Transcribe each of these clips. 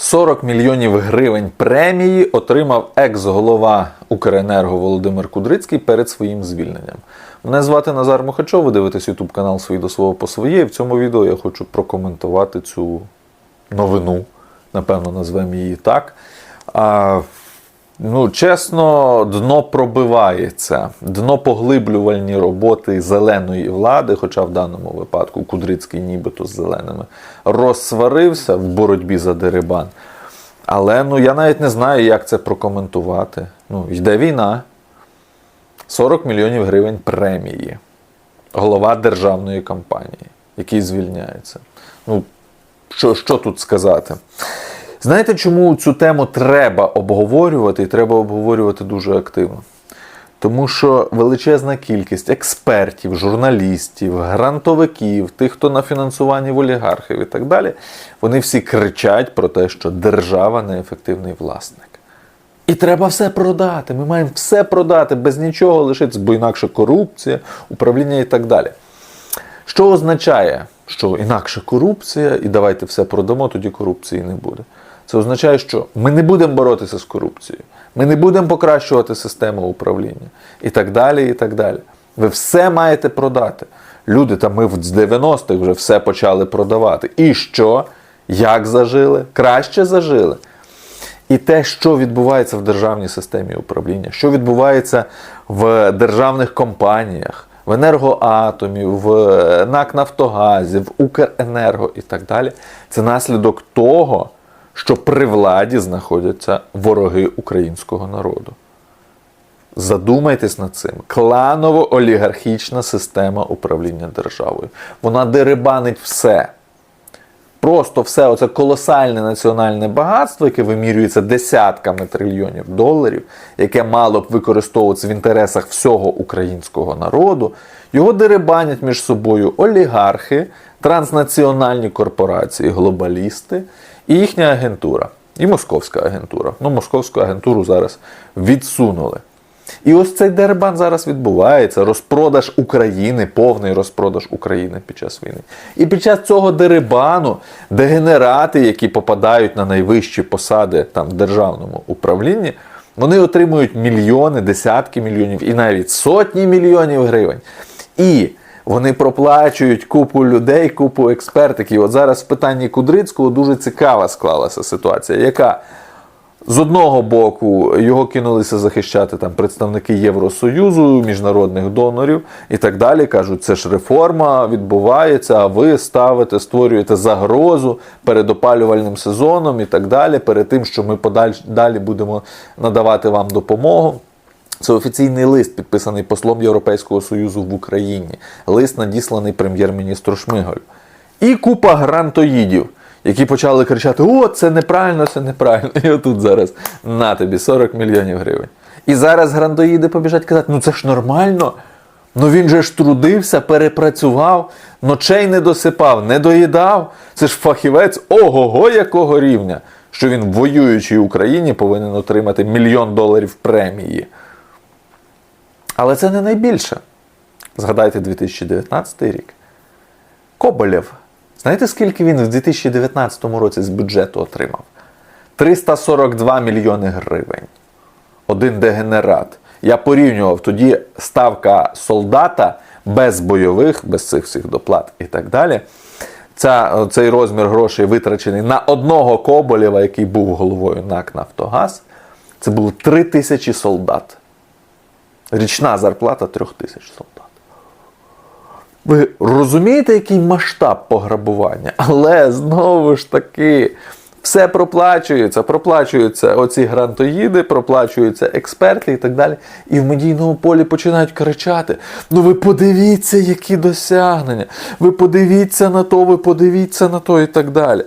40 мільйонів гривень премії отримав екс-голова Укренерго Володимир Кудрицький перед своїм звільненням. Мене звати Назар Мухачов, ви дивитесь YouTube канал «Свої до свого по своє. І в цьому відео я хочу прокоментувати цю новину, напевно, назвемо її так. А, ну, чесно, дно пробивається. Дно поглиблювальні роботи зеленої влади, хоча в даному випадку Кудрицький нібито з зеленими, розсварився в боротьбі за дерибан. Але ну, я навіть не знаю, як це прокоментувати. Ну, йде війна. 40 мільйонів гривень премії. Голова державної компанії, який звільняється. Ну, що, що тут сказати? Знаєте, чому цю тему треба обговорювати і треба обговорювати дуже активно? Тому що величезна кількість експертів, журналістів, грантовиків, тих, хто на фінансуванні в олігархів і так далі, вони всі кричать про те, що держава неефективний власник. І треба все продати. Ми маємо все продати, без нічого лишитися, бо інакше корупція, управління і так далі. Що означає, що інакше корупція, і давайте все продамо, тоді корупції не буде. Це означає, що ми не будемо боротися з корупцією, ми не будемо покращувати систему управління і так далі. і так далі. Ви все маєте продати. Люди, там ми з 90-х вже все почали продавати. І що? Як зажили? Краще зажили. І те, що відбувається в державній системі управління, що відбувається в державних компаніях, в енергоатомі, в НАК Нафтогазі, в Укренерго і так далі, це наслідок того, що при владі знаходяться вороги українського народу. Задумайтесь над цим. Кланово-олігархічна система управління державою. Вона дерибанить все. Просто все оце колосальне національне багатство, яке вимірюється десятками трильйонів доларів, яке мало б використовуватися в інтересах всього українського народу, його дерибанять між собою олігархи, транснаціональні корпорації, глобалісти і їхня агентура, і московська агентура. Ну, московську агентуру зараз відсунули. І ось цей дербан зараз відбувається. Розпродаж України, повний розпродаж України під час війни. І під час цього дерибану дегенерати, які попадають на найвищі посади там в державному управлінні, вони отримують мільйони, десятки мільйонів і навіть сотні мільйонів гривень. І вони проплачують купу людей, купу експертиків. От зараз в питанні Кудрицького дуже цікава склалася ситуація, яка з одного боку його кинулися захищати там представники Євросоюзу, міжнародних донорів і так далі. кажуть, це ж реформа відбувається, а ви ставите, створюєте загрозу перед опалювальним сезоном і так далі, перед тим, що ми подаль, далі будемо надавати вам допомогу. Це офіційний лист, підписаний послом Європейського Союзу в Україні. Лист надісланий прем'єр-міністру Шмигалю. І купа грантоїдів, які почали кричати: О, це неправильно, це неправильно. І отут зараз на тобі 40 мільйонів гривень. І зараз грантоїди побіжать казати, ну це ж нормально. Ну він же ж трудився, перепрацював, ночей не досипав, не доїдав. Це ж фахівець ого-го якого рівня, що він в воюючій Україні повинен отримати мільйон доларів премії. Але це не найбільше. Згадайте 2019 рік. Коболєв. Знаєте, скільки він в 2019 році з бюджету отримав? 342 мільйони гривень. Один дегенерат. Я порівнював тоді ставка солдата без бойових, без цих всіх доплат і так далі. Ця, цей розмір грошей витрачений на одного Коболєва, який був головою НАК Нафтогаз. Це було 3 тисячі солдат. Річна зарплата 3 тисяч солдат. Ви розумієте, який масштаб пограбування? Але знову ж таки, все проплачується, проплачуються оці грантоїди, проплачуються експерти і так далі. І в медійному полі починають кричати: ну ви подивіться, які досягнення, ви подивіться на то, ви подивіться на то і так далі.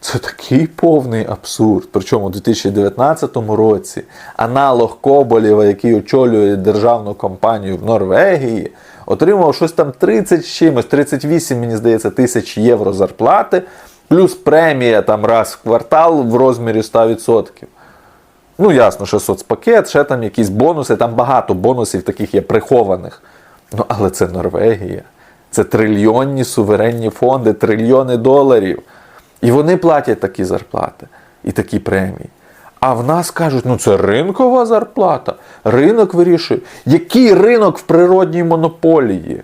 Це такий повний абсурд. Причому у 2019 році аналог Коболєва, який очолює державну компанію в Норвегії, отримав щось там 30 чимось, 38, мені здається, тисяч євро зарплати, плюс премія там раз в квартал в розмірі 100%. Ну, ясно, що соцпакет, ще там якісь бонуси, там багато бонусів таких є прихованих. Ну, але це Норвегія. Це трильйонні суверенні фонди, трильйони доларів. І вони платять такі зарплати. і такі премії. А в нас кажуть, ну це ринкова зарплата. Ринок вирішує. Який ринок в природній монополії?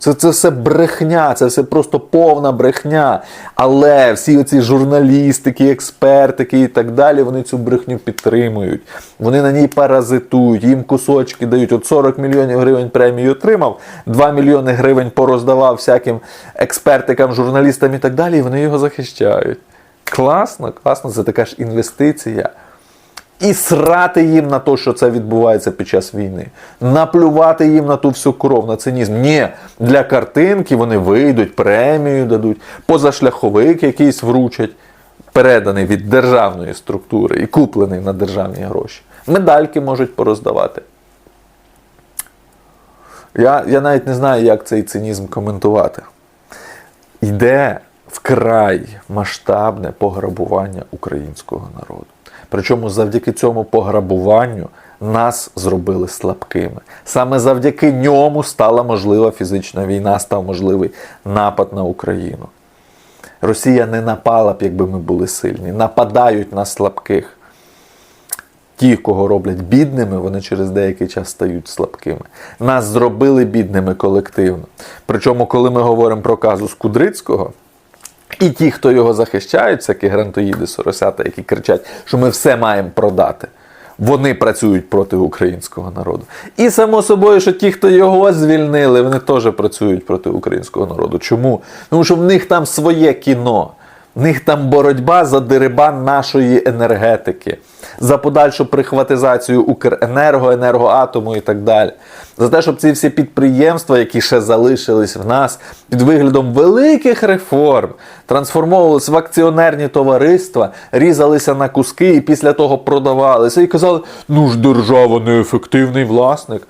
Це, це все брехня, це все просто повна брехня. Але всі оці журналістики, експертики і так далі, вони цю брехню підтримують. Вони на ній паразитують, їм кусочки дають. От 40 мільйонів гривень премії отримав, 2 мільйони гривень пороздавав всяким експертикам, журналістам і так далі, і вони його захищають. Класно, класно, це така ж інвестиція. І срати їм на те, що це відбувається під час війни, наплювати їм на ту всю кров, на цинізм. Ні, для картинки вони вийдуть, премію дадуть, позашляховик якийсь вручать, переданий від державної структури і куплений на державні гроші. Медальки можуть пороздавати. Я, я навіть не знаю, як цей цинізм коментувати. Йде вкрай масштабне пограбування українського народу. Причому завдяки цьому пограбуванню нас зробили слабкими. Саме завдяки ньому стала можлива фізична війна, став можливий напад на Україну. Росія не напала б, якби ми були сильні. Нападають на слабких. Ті, кого роблять бідними, вони через деякий час стають слабкими. Нас зробили бідними колективно. Причому, коли ми говоримо про казус Кудрицького, і ті, хто його захищають, всякі грантоїди, соросята, які кричать, що ми все маємо продати. Вони працюють проти українського народу. І само собою, що ті, хто його звільнили, вони теж працюють проти українського народу. Чому? Тому що в них там своє кіно. В них там боротьба за дерибан нашої енергетики, за подальшу прихватизацію Укренерго, енергоатому і так далі. За те, щоб ці всі підприємства, які ще залишились в нас, під виглядом великих реформ, трансформовувалися в акціонерні товариства, різалися на куски і після того продавалися. І казали, ну ж держава неефективний власник.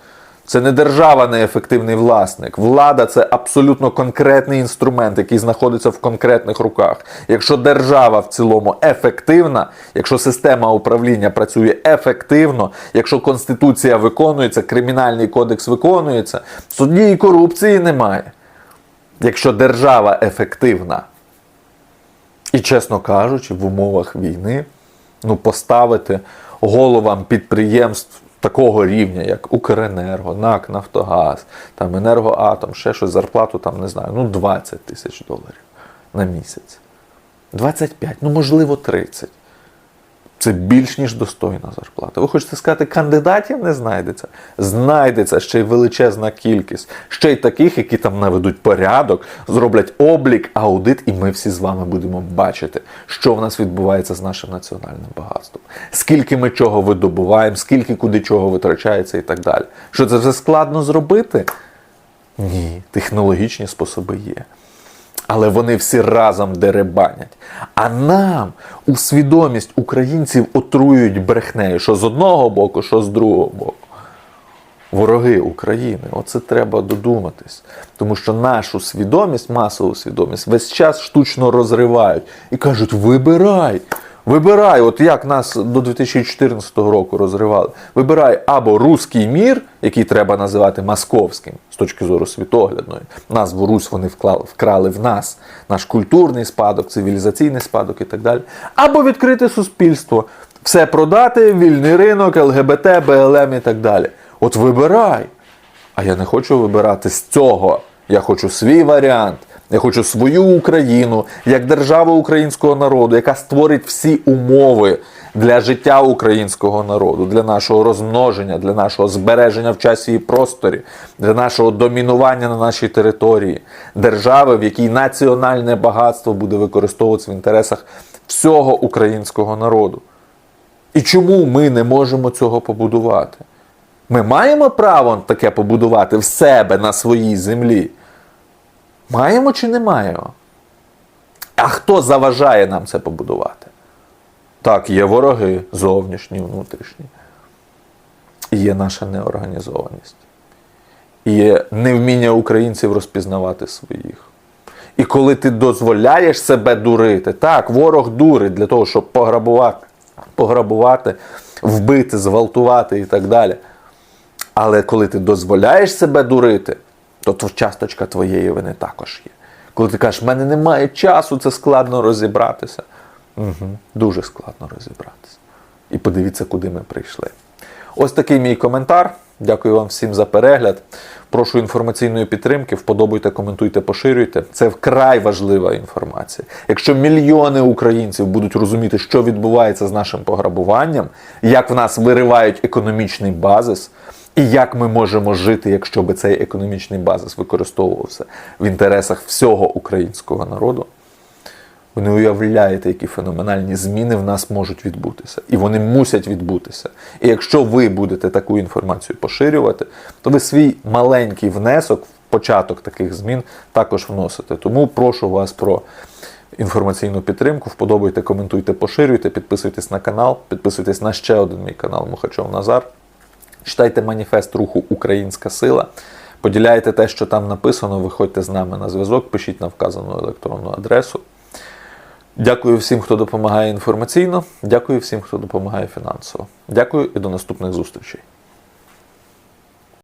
Це не держава неефективний власник. Влада це абсолютно конкретний інструмент, який знаходиться в конкретних руках. Якщо держава в цілому ефективна, якщо система управління працює ефективно, якщо конституція виконується, кримінальний кодекс виконується, тоді і корупції немає. Якщо держава ефективна. І, чесно кажучи, в умовах війни ну, поставити головам підприємств такого рівня, як Укренерго, НАК Нафтогаз, там Енергоатом, ще щось, зарплату там, не знаю, ну 20 тисяч доларів на місяць. 25, ну можливо, 30. Це більш ніж достойна зарплата. Ви хочете сказати, кандидатів не знайдеться? Знайдеться ще й величезна кількість, ще й таких, які там наведуть порядок, зроблять облік, аудит, і ми всі з вами будемо бачити, що в нас відбувається з нашим національним багатством. Скільки ми чого видобуваємо, скільки куди чого витрачається і так далі. Що це все складно зробити? Ні, технологічні способи є але вони всі разом деребанять. А нам у свідомість українців отруюють брехнею, що з одного боку, що з другого боку. Вороги України, оце треба додуматись. Тому що нашу свідомість, масову свідомість, весь час штучно розривають і кажуть: вибирай, вибирай, от як нас до 2014 року розривали. Вибирай або руський мір, який треба називати московським з точки зору світоглядної. Назву Русь вони вклали, вкрали в нас, наш культурний спадок, цивілізаційний спадок і так далі. Або відкрите суспільство, все продати, вільний ринок, ЛГБТ, БЛМ і так далі. От вибирай. А я не хочу вибирати з цього. Я хочу свій варіант. Я хочу свою Україну як державу українського народу, яка створить всі умови для життя українського народу, для нашого розмноження, для нашого збереження в часі і просторі, для нашого домінування на нашій території, держави, в якій національне багатство буде використовуватися в інтересах всього українського народу. І чому ми не можемо цього побудувати? Ми маємо право таке побудувати в себе на своїй землі. Маємо чи не маємо? А хто заважає нам це побудувати? Так, є вороги зовнішні, внутрішні. І є наша неорганізованість. І є невміння українців розпізнавати своїх. І коли ти дозволяєш себе дурити, так, ворог дурить для того, щоб пограбувати, пограбувати, вбити, зґвалтувати і так далі. Але коли ти дозволяєш себе дурити, то то часточка твоєї вини також є. Коли ти кажеш, в мене немає часу, це складно розібратися. Угу. Дуже складно розібратися. І подивіться, куди ми прийшли. Ось такий мій коментар. Дякую вам всім за перегляд. Прошу інформаційної підтримки. Вподобайте, коментуйте, поширюйте. Це вкрай важлива інформація. Якщо мільйони українців будуть розуміти, що відбувається з нашим пограбуванням, як в нас виривають економічний базис, і як ми можемо жити, якщо би цей економічний базис використовувався в інтересах всього українського народу. Ви не уявляєте, які феноменальні зміни в нас можуть відбутися. І вони мусять відбутися. І якщо ви будете таку інформацію поширювати, то ви свій маленький внесок в початок таких змін також вносите. Тому прошу вас про інформаційну підтримку. Вподобайте, коментуйте, поширюйте, підписуйтесь на канал, підписуйтесь на ще один мій канал Мухачов Назар. Читайте маніфест руху Українська сила. Поділяйте те, що там написано, виходьте з нами на зв'язок, пишіть на вказану електронну адресу. Дякую всім, хто допомагає інформаційно. Дякую всім, хто допомагає фінансово. Дякую і до наступних зустрічей.